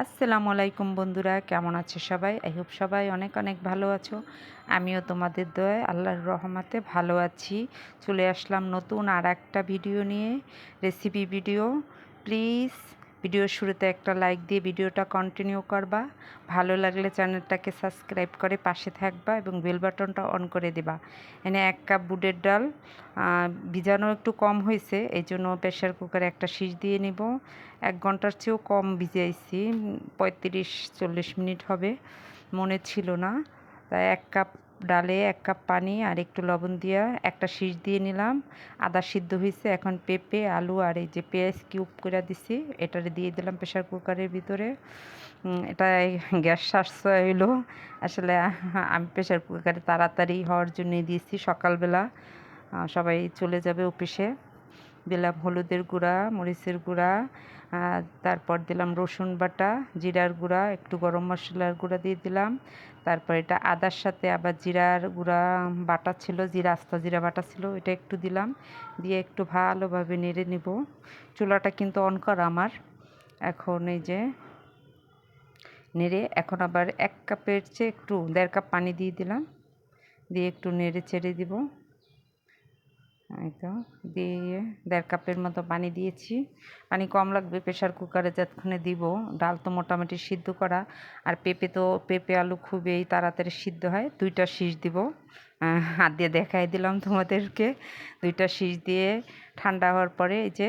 আসসালামু আলাইকুম বন্ধুরা, কেমন আছে সবাই? আই হোপ সবাই অনেক অনেক ভালো আছো। আমিও তোমাদের দয়ে আল্লাহর রহমাতে ভালো আছি। চলে আসলাম নতুন আর একটা ভিডিও নিয়ে রেসিপি ভিডিও প্লিজ ভিডিওর শুরুতে একটা লাইক দিয়ে ভিডিওটা কন্টিনিউ করবা। ভালো লাগলে চ্যানেলটাকে সাবস্ক্রাইব করে পাশে থাকবা এবং বেল বাটনটা অন করে দেবা। এনে এক কাপ বুটের ডাল ভিজানো একটু কম হয়েছে এই জন্য প্রেশার কুকারে একটা শীষ দিয়ে নিব। এক ঘণ্টার চেয়েও কম ভিজাইছি, পঁয়ত্রিশ চল্লিশ মিনিট হবে, মনে ছিল না। তাই এক কাপ ডালে এক কাপ পানি আর একটু লবণ দিয়া একটা শীষ দিয়ে নিলাম। আদা সিদ্ধ হয়েছে এখন পেঁপে, আলু আর এই যে পেঁয়াজ কিউব করে দিছি, এটারে দিয়ে দিলাম প্রেশার কুকারের ভিতরে। এটা গ্যাস সাশ্রয় হইল। আসলে আমি প্রেশার কুকারে তাড়াতাড়ি হওয়ার জন্য দিয়েছি সকালবেলা। সবাই চলে যাবে অফিসে। দিলাম হলুদের গুঁড়া, মরিচের গুঁড়া তারপর দিলাম রসুন বাটা, জিরার গুঁড়া, একটু গরম মশলার গুঁড়া দিয়ে দিলাম। তারপর এটা আদার সাথে আবার জিরার গুঁড়া বাটা ছিল জিরা আস্তা জিরা বাটা ছিল এটা একটু দিলাম। দিয়ে একটু ভালোভাবে নেড়ে নিব। চুলাটা কিন্তু অন করা আমার। এখন এই যে নেড়ে এখন আবার এক কাপের চেয়ে একটু দেড় কাপ পানি দিয়ে দিলাম। দিয়ে একটু নেড়ে ছেড়ে দিব। এই তো, দিয়ে দেড় কাপের মতো পানি দিয়েছি। পানি কম লাগবে প্রেশার কুকারে যতক্ষণে দিব। ডাল তো মোটামুটি সিদ্ধ করা। আর পেঁপে তো, পেঁপে, আলু খুবই তাড়াতাড়ি সিদ্ধ হয়। দুইটা শীষ দিব। হাত দিয়ে দেখাই দিলাম তোমাদেরকে। দুইটা শীষ দিয়ে ঠান্ডা হওয়ার পরে এই যে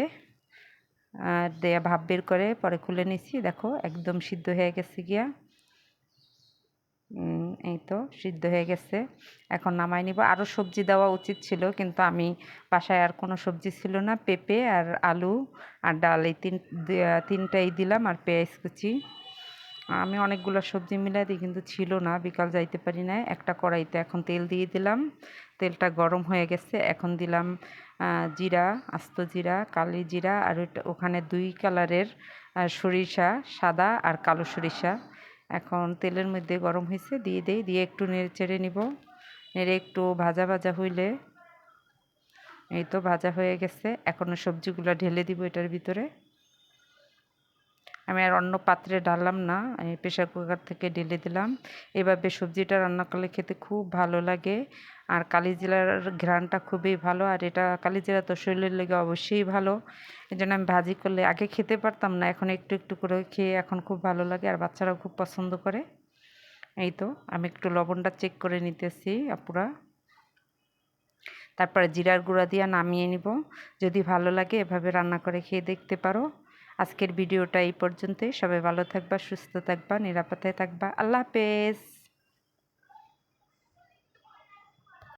দেয়া ভাব বের করে পরে খুলে নিছি। দেখো, একদম সিদ্ধ হয়ে গেছে গিয়া। এই তো সিদ্ধ হয়ে গেছে। এখন নামাই নিব। আরও সবজি দেওয়া উচিত ছিল, কিন্তু আমি বাসায় আর কোনো সবজি ছিল না। পেঁপে আর আলু আর ডাল, এই তিন তিনটাই দিলাম আর পেঁয়াজ কুচি। আমি অনেকগুলো সবজি মিলাই দিই, কিন্তু ছিল না, বিকাল যাইতে পারি না একটা কড়াইতে এখন তেল দিয়ে দিলাম। তেলটা গরম হয়ে গেছে। এখন দিলাম জিরা, আস্ত জিরা, কালি জিরা, আর ওখানে দুই কালারের সরিষা, সাদা আর কালো সরিষা। এখন তেলের মধ্যে গরম হয়েছে, দিয়ে দেই, দিয়ে একটু নেড়ে চেড়ে নিব। নেড়ে একটু ভাজা ভাজা হইলে এই তো ভাজা হয়ে গেছে। এখন সবজিগুলো ঢেলে দিব এটার ভিতরে। আমি আর অন্য পাত্রে ডাললাম না। আমি প্রেশার কুকার থেকে ঢেলে দিলাম। এভাবে সবজিটা রান্না করলে খেতে খুব ভালো লাগে। আর কালিজিরার ঘ্রাণটা খুবই ভালো। আর এটা কালিজিরা তো শরীরের লেগে অবশ্যই ভালো। এই জন্য আমি ভাজি করলে আগে খেতে পারতাম না। এখন একটু একটু করে খেয়ে এখন খুব ভালো লাগে। আর বাচ্চারাও খুব পছন্দ করে। এই তো, আমি একটু লবণটা চেক করে নিতেছি আপুরা। তারপরে জিরার গুঁড়া দিয়ে নামিয়ে নিব। যদি ভালো লাগে এভাবে রান্না করে খেয়ে দেখতে পারো। আজকের ভিডিওটা এই পর্যন্তই। সবাই ভালো থাকবা সুস্থ থাকবা নিরাপদে থাকবা। আল্লাহ হাফেজ।